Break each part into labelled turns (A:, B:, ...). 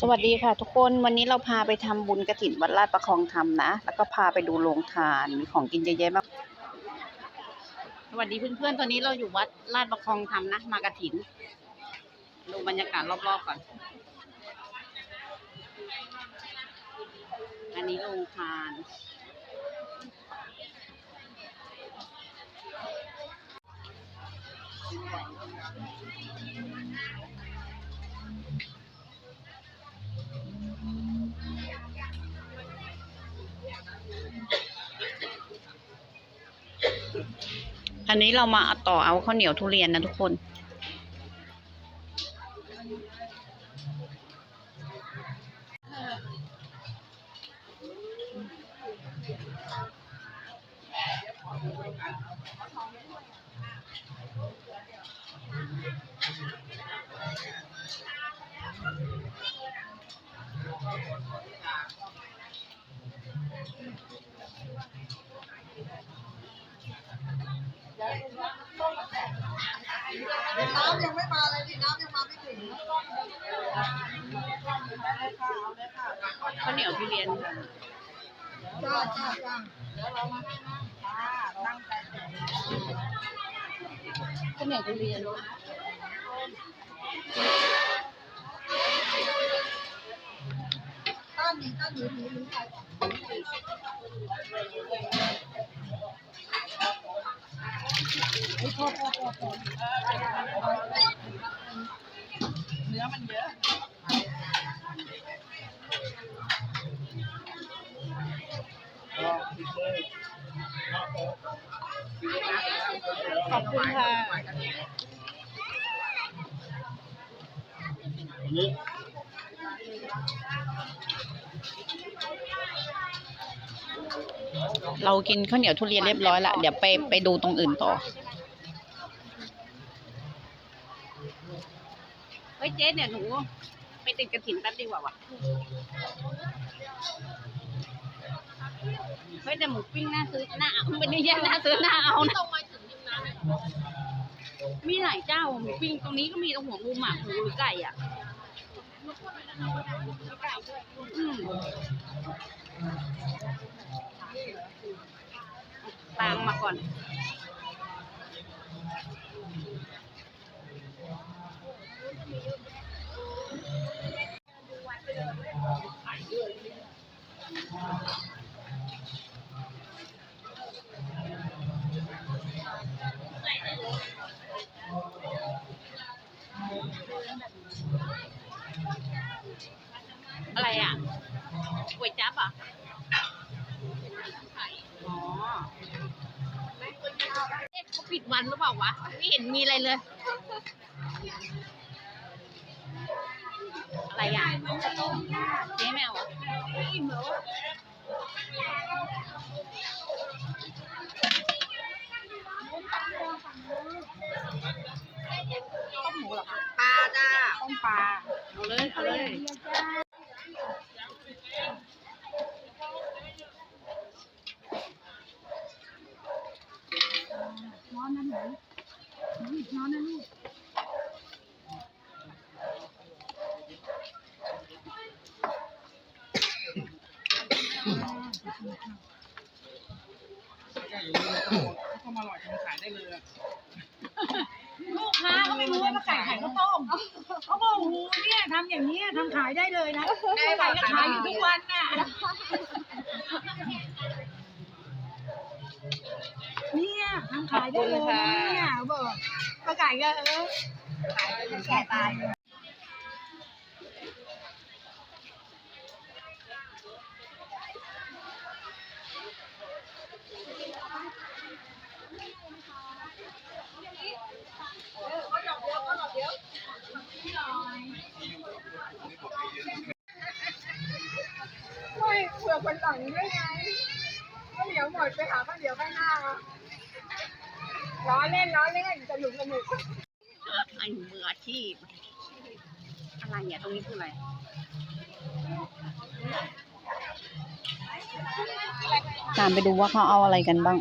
A: สวัสดีค่ะทุกคนวันนี้เราพาไปทำบุญกระถิ่นวัดลาดประคองธรรมนะ แล้วก็พาไปดูโรงทานมีของกินเยอะแยะมากสวัสดีเพื่อนๆตอนนี้เราอยู่วัดลาดประคองธรรมนะ มากระถิ่นดูบรรยากาศรอบๆก่อน อันนี้โรงทาน อันนี้เรามาต่อเอาข้าวเหนียวทุเรียนนะทุกคน ข้าวเหนียวทุเรียน
B: ต้านนี้ต้านนี้นี้นี้ใครโทษโทษโทษโทษเนื้อมันเยอะ
A: ขอบคุณค่ะเรากินข้าวเหนียวทุเรียนเรียบร้อยละเดี๋ยวไปไปดูตรงอื่นต่อเฮ้ยเจ๊เนี่ยหนู ไปติดกระถินแป๊บดีกว่าวะ เฮ้ยแต่หมูปิ้งน่าซื้อน่าเอาไม่ได้แย่น่าซื้อน่าเอานะมีหลายเจ้าหมูปิ้งตรงนี้ก็มีตรงหัวงูหมากหมูหรือไก่อะอืมตามมาก่อน อะไรอะก๋วยจั๊บอะอ๋อเอ๊ะเขาปิดวันหรือเปล่าวะ ไม่เห็นมีอะไรเลย อะไรอะเจ๊แมวอะ ต้มหมูเหรอคะ
B: ปลาจ้า
A: ต้มปลาเอาเลยเอาเลย
B: น้อนนั่นไหนนอนนั่นลูก
C: ลูกค้าเขาไม่รู้ว่ามาไก่ไข่ข้าวต้มเขาบอกโอ้โหเนี่ยทำอย่างนี้ยทำขายได้เลยนะไก่ก็ขายอยู่ทุกวันน่ะเนี่ยทำขายได้เลยนะเนี่ยบอกก็ไก่ก็เออ ขายจนแก่ตายเลย
B: ไม่เผื่ อคนหลังด้วยไงข้าวเหนียวหมดไปหาข้าวเหนียวข้างหน้าล้อเล่นล้อเล่นสนุกสนุก
A: ไอ้มืออาชีพอะไรเนี่ยตรงนี้คืออะไรตามไปดูว่าเขาเอาอะไรกันบ้าง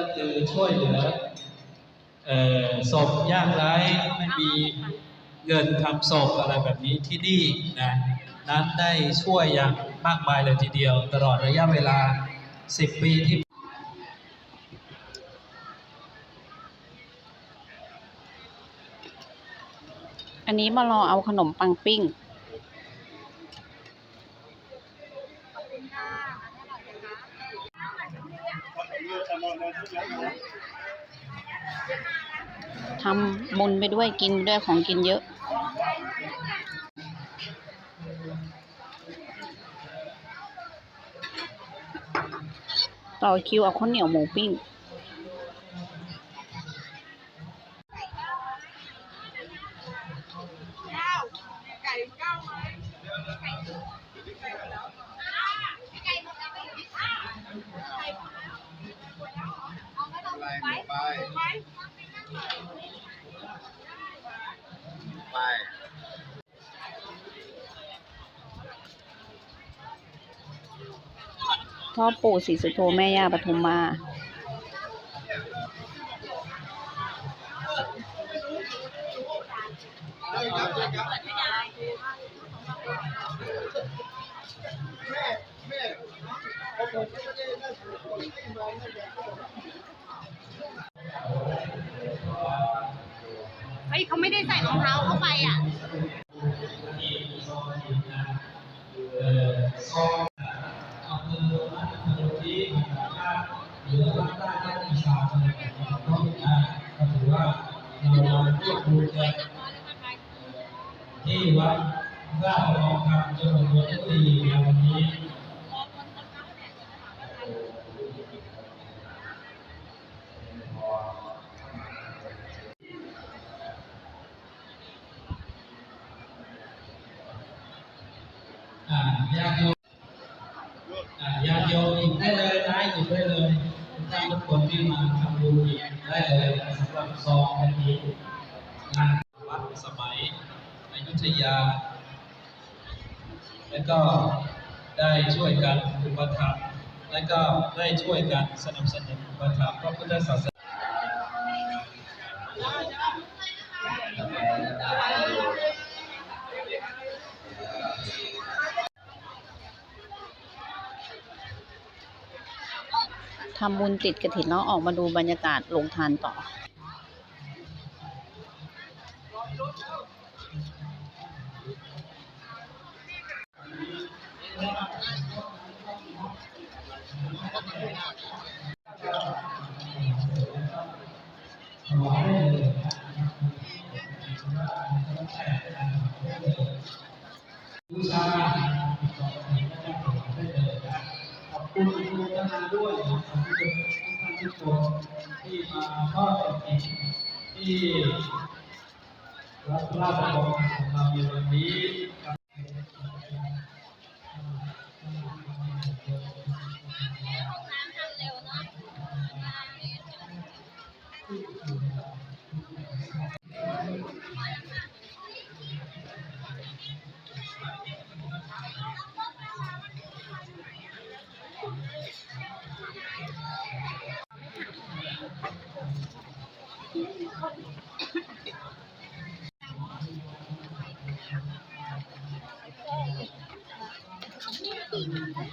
D: ก็คือช่วยเหลือเอ่อศพยากไร้ไม่มีเงินทำศพอะไรแบบนี้ที่นี่นะนั้นได้ช่วยอย่างมากมายเลยทีเดียว ตลอดระยะเวลา 10 ปีที่
E: อันนี้มารอเอาขนมปังปิ้ง ทำบุญไปด้วยกินไปด้วยของกินเยอะต่อคิวเอาข้าวเหนียวหมูปิ้ง พ่อปู่ศรีสุโธแม่ย่าปทุมมาเฮ้ยเขาไม่ได้ใส่รองเท้าเข้าไปอะ
D: หรือภาคใต้ภาคอีสาอะไรแบบนี้ก็นะก็ถือว่าเรามาร่วมบุญกันที่วัดราชทองคำจังหวัดนนทบุรีในวันนี้ อ่าญาติโยมอ่าญาติโยมหยิบได้เลยนะหยิบได้เลยทุกท่านทุกคนที่มาทำบุญหยิบ ได้เลยสำหรับซองอันนี้งานวัดสมัยอยุธยา และก็ได้ช่วยกันอุปถัมภ์และก็ได้ช่วยกันสนับสนุนอุปถัมภ์พระพุทธศาสนา
E: ทำบุญติดกระถินแล้วออกมาดูบรรยากาศลงทานต่อ
D: บู รับราชบังของเราในวันนี้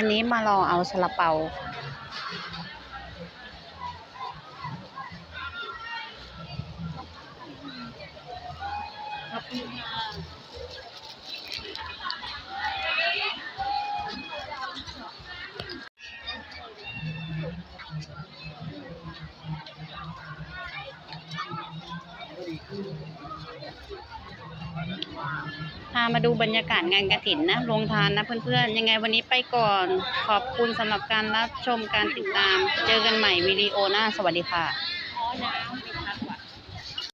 E: อันนี้มารอเอาซาลาเปา พามาดูบรรยากาศงานกระถินนะโรงทานนะเพื่อนๆ ยังไงวันนี้ไปก่อน ขอบคุณสำหรับการรับชมการติดตาม เจอกันใหม่วิดีโอหน้า สวัสดีค่ะ